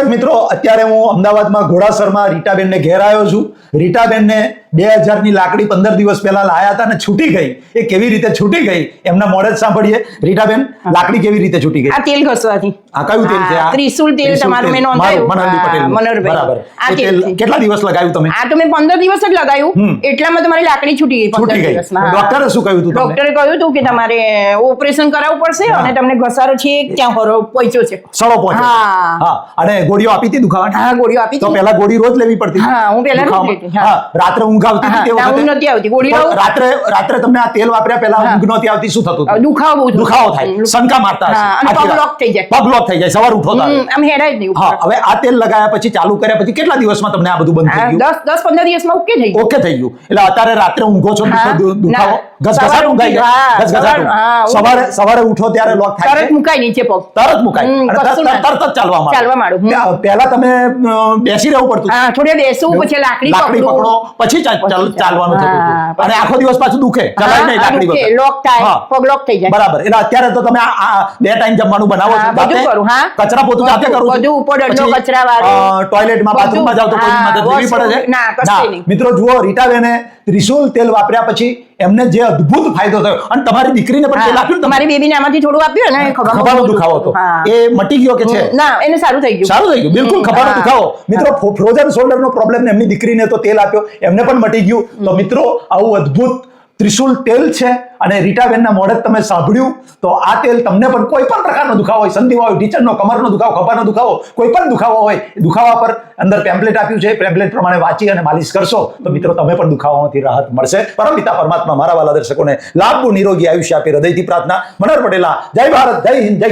દર્શક મિત્રો અત્યારે હું અમદાવાદમાં ઘોડાસરમાં રીટાબેનને ઘેર આવ્યો છું. રીટાબેનને બે હજારની લાકડી પંદર દિવસ પહેલા લાયા હતા અને છૂટી ગઈ. એ કેવી રીતે છૂટી ગઈ એમના મોડે જ સાંભળીએ. રીટાબેન લાકડી કેવી રીતે છૂટી ગઈ? આ તેલ ઘસવાથી. આ કયું તેલ છે? આ ત્રિશુલ તેલ તમારું મેં નોંધાયું. મનોહરભાઈ. બરાબર. આ તેલ કેટલા દિવસ લગાવ્યું તમે? આ તો મેં પંદર દિવસ જ લગાવ્યું એટલામાં તમારી લાકડી છૂટી ગઈ છૂટી ગઈ. ડોક્ટરે શું કહ્યું હતું ડોક્ટરે કહ્યું હતું કે તમારે ઓપરેશન કરાવવું પડશે અને તમને ઘસારો છે ક્યાં હરો પહોંચ્યો છે. સળો પહોંચ્યો. હા. અને ગોળીઓ આપી હતી દુખાવાની હા ગોળીઓ આપી તો પહેલા ગોળી રોજ લેવી પડતી. હા, હું પહેલા રોજ લેતી, હા. રાત્રે ઊંઘ આવતી હતી તે વખતે. ઊંઘ નહોતી આવતી. ગોળી રાત્રે રાત્રે તમને આ તેલ વાપર્યા પહેલા ઊંઘ નહોતી આવતી શું થતું દુખાવો બહુ દુખાવો થાય. હમ. મારતા હા, અને પગ લોક થઈ જાય. પગ લોક થઈ જાય સવાર ઉઠો. આમ હેડાય જ નહીં હા હવે આ તેલ લગાયા પછી ચાલુ કર્યા પછી કેટલા દિવસમાં તમને આ બધું બંધ થઈ ગયું? દસ દસ પંદર દિવસમાં ઓકે થઈ ગયું. ઓકે થઈ ગયું. એટલે અત્યારે રાત્રે ઊંઘો છો દુખાવો? ઘસઘસાટ ઊંઘાઈ ગયા ઘસઘસાટ સવારે-. સવારે ઉઠો ત્યારે લોક થાય તરત મુકાય નીચે પગ. તરત મુકાય. તરત જ ચાલવા માંડો. ચાલવા માંડું, પહેલા તમે બેસી રહેવું પડતું. હા થોડી બેસવું પછી લાકડી લાકડી પકડો. પછી ચાલ- ચાલ- પછી ચાલવાનું થતું અને આખો દિવસ પાછું દુખે. ચલાય નહીં લાકડી વગર. થાય, પગ લોક થઈ જાય. બરાબર. એટલે અત્યારે તો તમે આ- બે ટાઈમ જમવાનું બનાવો છો. બધું કરું, હા. કચરા પોતું જાતે કરું બધું ઉપર ડંડો કચરા. અ, ટોયલેટમાં. બાથરૂમમાં જાવ તો કોઈ મદદ લેવી પડે છે? ના, કશું નહીં. મિત્રો જુઓ રીટાબેને ત્રિશુલ તેલ વાપર્યા પછી એમને જે અદ્ભુત ફાયદો થયો. અને તમારી દીકરીને પણ તેલ આપ્યું ને તમે? બેબીને આમાંથી થોડું આપ્યું ને ખભાનો દુખાવો હતો. એ મટી ગયો કે છે? ના એને સારું થઈ ગયું. સારું થઈ ગયું. બિલકુલ ખભાનો દુખાવો. મિત્રો ફ્રો- ફ્રોઝન શોલ્ડરનો પ્રોબ્લેમ ને એમની દીકરીને તો તેલ આપ્યો. એમને પણ મટી ગયું. તો મિત્રો આવું અદ્ભુત ત્રિશુલ તેલ છે અને રીટાબેનના મોઢે તમે સાંભળ્યું, તો આ તેલ તમને પણ કોઈ પણ પ્રકારનો દુખાવો હોય સંધિવા હોય ટીચરનો કમરનો દુખાવો, ખભાનો દુખાવો, કોઈ પણ દુખાવો હોય દુખાવા પર અંદર પેમ્પલેટ આપ્યું છે પેમ્પલેટ પ્રમાણે વાંચી અને માલિશ કરશો, તો મિત્રો તમે પણ દુખાવામાંથી રાહત મળશે. પરમપિતા પરમાત્મા, મારા વાલા દર્શકોને લાભ નિરોગી આયુષ્ય આપી હૃદયથી પ્રાર્થના. મનોહર પટેલા જય ભારત, જય હિન્દ, જય